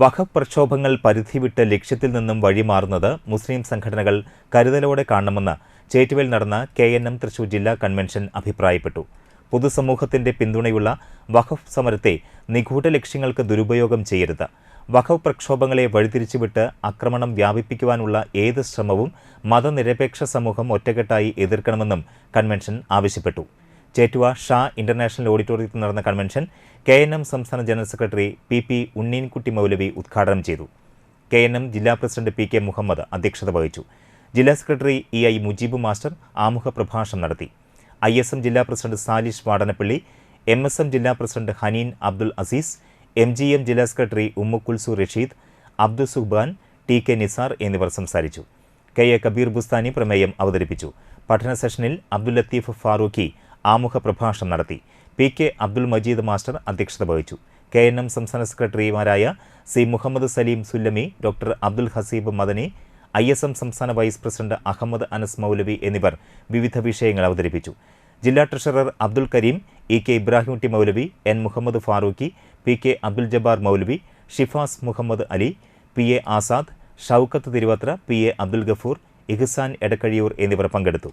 വഖഫ് പ്രക്ഷോഭങ്ങൾ പരിധി വിട്ട് ലക്ഷ്യത്തിൽ നിന്നും വഴിമാറുന്നത് മുസ്ലിം സംഘടനകൾ കരുതലോടെ കാണണമെന്ന് ചേറ്റുവയിൽ നടന്ന കെ എൻ എം തൃശൂർ ജില്ലാ കൺവെൻഷൻ അഭിപ്രായപ്പെട്ടു. പൊതുസമൂഹത്തിന്റെ പിന്തുണയുള്ള വഖഫ് സമരത്തെ നിഗൂഢ ലക്ഷ്യങ്ങൾക്ക് ദുരുപയോഗം ചെയ്യരുത്. വഖഫ് പ്രക്ഷോഭങ്ങളെ വഴിതിരിച്ചുവിട്ട് ആക്രമണം വ്യാപിപ്പിക്കുവാനുള്ള ഏത് ശ്രമവും മതനിരപേക്ഷ സമൂഹം ഒറ്റക്കെട്ടായി എതിർക്കണമെന്നും കൺവെൻഷൻ ആവശ്യപ്പെട്ടു. ചേറ്റുവ ഷാ ഇന്റർനാഷണൽ ഓഡിറ്റോറിയത്തിൽ നടന്ന കൺവെൻഷൻ കെ എൻ എം സംസ്ഥാന general secretary P P Unneenkutty Maulavi ഉദ്ഘാടനം ചെയ്തു. കെ എൻ എം ജില്ലാ പ്രസിഡന്റ് പി കെ മുഹമ്മദ് അധ്യക്ഷത വഹിച്ചു. ജില്ലാ secretary E I Mujeeb master ആമുഖ പ്രഭാഷണം നടത്തി. ഐ എസ് എം ജില്ലാ president Salish Vadanappally M S M ജില്ലാ president Haneen Abdul Azeez M G M ജില്ലാ secretary Ummukulsu Rasheed Abdul Suhban T K Nisar എന്നിവർ സംസാരിച്ചു. കെ എ കബീർ ബുസ്താനി പ്രമേയം അവതരിപ്പിച്ചു. പഠന സെഷനിൽ അബ്ദുൽ ലത്തീഫ് ഫാറൂഖി ആമുഖ പ്രഭാഷണം നടത്തി. P K Abdul Majeed master അധ്യക്ഷത വഹിച്ചു. കെ എൻ എം സംസ്ഥാന സെക്രട്ടറിമാരായ C Muhammad Saleem Sullami doctor Abdul Haseeb Madani I S M സംസ്ഥാന വൈസ് പ്രസിഡന്റ് അഹമ്മദ് അനസ് മൗലവി എന്നിവർ വിവിധ വിഷയങ്ങൾ അവതരിപ്പിച്ചു. ജില്ലാ treasurer Abdul Kareem E K Ibrahimkutty Maulavi N Muhammad Farooqi P K Abdul Jabbar Maulavi Shifas Muhammad Ali P A Azad Shoukath Thiruvathra P A Abdul Gafoor Ihsan Edakkazhiyur എന്നിവർ പങ്കെടുത്തു.